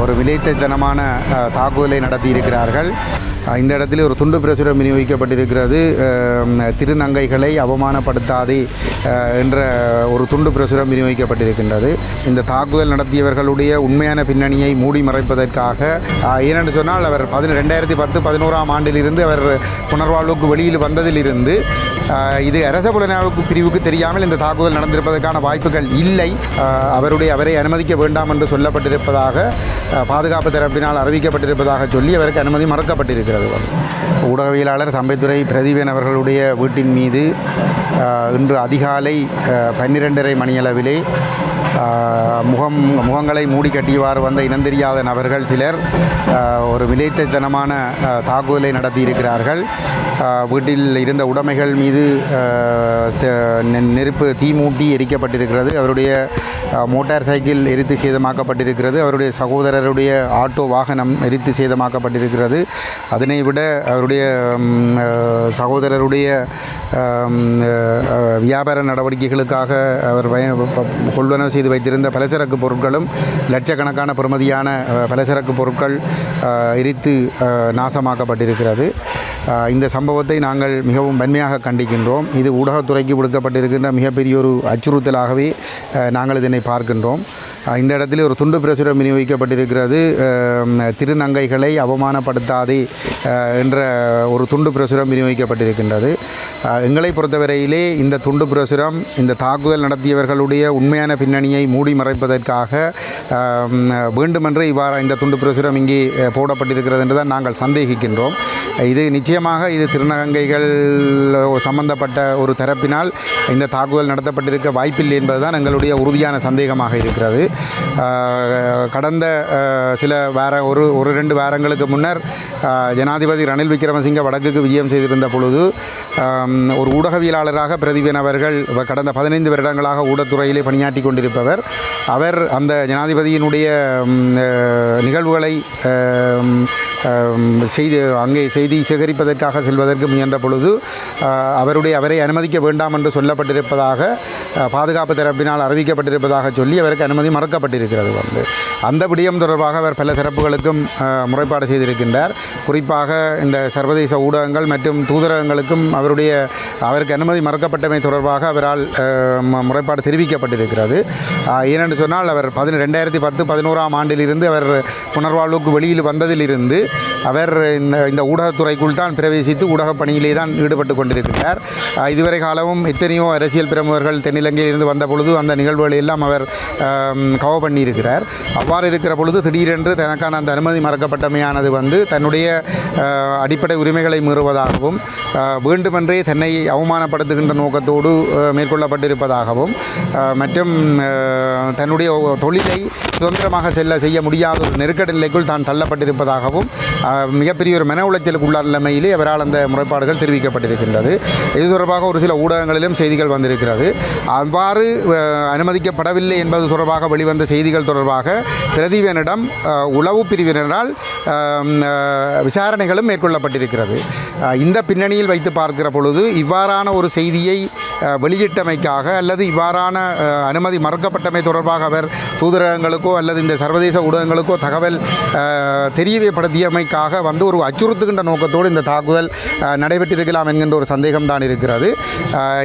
ஒரு விலைத்தனமான தாக்குதலை நடத்தியிருக்கிறார்கள். இந்த இடத்துல ஒரு துண்டு பிரசுரம் விநியோகிக்கப்பட்டிருக்கிறது. திருநங்கைகளை அவமானப்படுத்தாதே என்ற ஒரு துண்டு பிரசுரம் விநியோகிக்கப்பட்டிருக்கின்றது. இந்த தாக்குதல் நடத்தியவர்களுடைய உண்மையான பின்னணியை மூடி மறைப்பதற்காக ஏனென்று சொன்னால் அவர் பதின ரெண்டாயிரத்தி பத்து பதினோராம் ஆண்டிலிருந்து அவர் புனர்வாழ்வுக்கு வெளியில் வந்ததிலிருந்து இது அரச புலனாய்வு பிரிவுக்கு தெரியாமல் இந்த தாக்குதல் நடந்திருப்பதற்கான வாய்ப்புகள் இல்லை. அவருடைய அவரை அனுமதிக்க வேண்டாம் என்று சொல்லப்பட்டிருப்பதாக பாதுகாப்பு தரப்பினால் அறிவிக்கப்பட்டிருப்பதாக சொல்லி அவருக்கு அனுமதி மறுக்கப்பட்டிருக்கிறது. ஊடகவியலாளர் தம்பைத்துறை பிரதீபன் அவர்களுடைய வீட்டின் மீது இன்று அதிகாலை பன்னிரெண்டரை மணியளவிலே முகம் முகங்களை மூடி கட்டியவாறு வந்த இனந்தெரியாத நபர்கள் சிலர் ஒரு விலைத்தனமான தாக்குதலை நடத்தியிருக்கிறார்கள். வீட்டில் இருந்த உடைமைகள் மீது நெருப்பு தீ மூட்டி எரிக்கப்பட்டிருக்கிறது. அவருடைய மோட்டார் சைக்கிள் எரித்து சேதமாக்கப்பட்டிருக்கிறது. அவருடைய சகோதரருடைய ஆட்டோ வாகனம் எரித்து சேதமாக்கப்பட்டிருக்கிறது. அதனை விட அவருடைய சகோதரருடைய வியாபார நடவடிக்கைகளுக்காக அவர் வய- கொள்வனவு செய்து வைத்திருந்த பலசரக்கு பொருட்களும் லட்சக்கணக்கான பெறுமதியான பலசரக்கு பொருட்கள் எரித்து நாசமாக்கப்பட்டிருக்கிறது. இந்த சம்பவத்தை நாங்கள் மிகவும் வன்மையாக கண்டிக்கின்றோம். இது ஊடகத்துறைக்கு விடுக்கப்பட்டிருக்கின்ற மிகப்பெரிய ஒரு அச்சுறுத்தலாகவே நாங்கள் இதனை பார்க்கின்றோம். இந்த இடத்தில் ஒரு துண்டு பிரசுரம் விநியோகிக்கப்பட்டிருக்கிறது. திருநங்கைகளை அவமானப்படுத்தாதே என்ற ஒரு துண்டு பிரசுரம் விநியோகிக்கப்பட்டிருக்கின்றது. எங்களை பொறுத்தவரையிலே இந்த துண்டு பிரசுரம் இந்த தாக்குதல் நடத்தியவர்களுடைய உண்மையான பின்னணியை மூடி மறைப்பதற்காக வேண்டுமென்று இவ்வாறு இந்த துண்டு பிரசுரம் இங்கே போடப்பட்டிருக்கிறது என்று தான் நாங்கள் சந்தேகிக்கின்றோம். இது நிச்சயமாக இது திருநங்கைகள் சம்பந்தப்பட்ட ஒரு தரப்பினால் இந்த தாக்குதல் நடத்தப்பட்டிருக்க வாய்ப்பில்லை என்பதுதான் எங்களுடைய உறுதியான சந்தேகமாக இருக்கிறது. கடந்த சில வார ஒரு ஒரு ரெண்டு வாரங்களுக்கு முன்னர் ஜனாதிபதி ரணில் விக்ரமசிங்க வடக்குக்கு விஜயம் செய்திருந்த பொழுது ஒரு ஊடகவியலாளராக பிரதீபன் அவர்கள் கடந்த பதினைந்து வருடங்களாக ஊடகத்துறையிலே பணியாற்றி கொண்டிருப்பவர். அவர் அந்த ஜனாதிபதியினுடைய நிகழ்வுகளை செய்தி அங்கே செய்தி சேகரிப்பதற்காக செல்வதற்கு முயன்ற பொழுது அவருடைய அவரை அனுமதிக்க வேண்டாம் என்று சொல்லப்பட்டிருப்பதாக பாதுகாப்பு தரப்பினால் அறிவிக்கப்பட்டிருப்பதாக சொல்லி அவருக்கு அனுமதி மறுக்கப்பட்டிருக்கிறது வந்து. அந்த விடயம் தொடர்பாக அவர் பல தரப்புகளுக்கும் முறைப்பாடு செய்திருக்கின்றார். குறிப்பாக இந்த சர்வதேச ஊடகங்கள் மற்றும் தூதரகங்களுக்கும் அவருடைய அவருக்கு அனுமதி மறுக்கப்பட்டமை தொடர்பாக அவரால் முறைப்பாடு தெரிவிக்கப்பட்டிருக்கிறது. ஏனென்று சொன்னால் அவர் பதின ரெண்டாயிரத்தி பத்து பதினோராம் ஆண்டிலிருந்து அவர் புனர்வாழ்வுக்கு வெளியில் வந்ததிலிருந்து அவர் இந்த இந்த ஊடகத்துறைக்குள் தான் பிரவேசித்து ஊடகப் பணியிலே தான் ஈடுபட்டு கொண்டிருக்கிறார். இதுவரை காலமும் எத்தனையோ அரசியல் பிரமுகர்கள் தென்னிலங்கையிலிருந்து வந்த பொழுது அந்த நிகழ்வுகளை எல்லாம் அவர் கவ பண்ணியிருக்கிறார். அவ்வாறு இருக்கிற பொழுது திடீரென்று தனக்கான அந்த அனுமதி மறக்கப்பட்டமையானது வந்து தன்னுடைய அடிப்படை உரிமைகளை மீறுவதாகவும் வேண்டுமென்றே தன்னை அவமானப்படுத்துகின்ற நோக்கத்தோடு மேற்கொள்ளப்பட்டிருப்பதாகவும் மற்றும் தன்னுடைய தொழிலை சுதந்திரமாக செல்ல செய்ய முடியாத ஒரு நெருக்கடி நிலைக்குள் தான் தள்ளப்பட்டிருப்பதாகவும் மிகப்பெரிய ஒரு மன உளைச்சலுக்கு உள்ளான அவரால் அந்த முறைப்பாடுகள் தெரிவிக்கப்பட்டிருக்கின்றது. இது தொடர்பாக ஒரு சில ஊடகங்களிலும் செய்திகள் வந்திருக்கிறது. அவ்வாறு அனுமதிக்கப்படவில்லை என்பது தொடர்பாக வெளிவந்த செய்திகள் தொடர்பாக பிரதீபனிடம் உளவு பிரிவினரால் விசாரணைகளும் மேற்கொள்ளப்பட்டிருக்கிறது. இந்த பின்னணியில் வைத்து பார்க்கிற பொழுது இவ்வாறான ஒரு செய்தியை வெளியிட்டமைக்காக அல்லது இவ்வாறான அனுமதி மறுக்கப்பட்டமை தொடர்பாக அவர் தூதரகங்களுக்கோ அல்லது இந்த சர்வதேச ஊடகங்களுக்கோ தகவல் தெரியப்படுத்தியமைக்காக தெரியப்படுத்தியமைக்காக வந்து ஒரு அச்சுறுத்துகின்ற நோக்கத்தோடு இந்த தாக்குதல் நடைபெற்றிருக்கலாம் என்கின்ற ஒரு சந்தேகம் தான் இருக்கிறது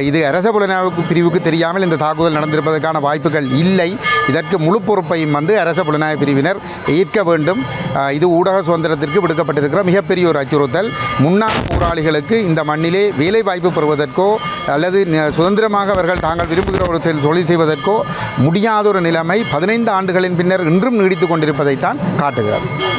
இது அரச புலனாய்வு பிரிவுக்கு தெரியாமல் இந்த தாக்குதல் நடந்திருப்பதற்கான வாய்ப்புகள் இல்லை. இதற்கு முழு பொறுப்பையும் வந்து அரச புலனாய்வு பிரிவினர் ஏற்க வேண்டும். இது ஊடக சுதந்திரத்திற்கு விடுக்கப்பட்டிருக்கிற மிகப்பெரிய ஒரு அச்சுறுத்தல். முன்னாள் போராளிகளுக்கு இந்த மண்ணிலே வேலை வாய்ப்பு பெறுவதற்கோ அல்லது சுதந்திரமாக அவர்கள் தாங்கள் விரும்புகிற ஒரு தொழில் தொழில் செய்வதற்கோ முடியாத ஒரு நிலைமை பதினைந்து ஆண்டுகளின் பின்னர் இன்றும் நீடித்து கொண்டிருப்பதைத்தான் காட்டுகிறது.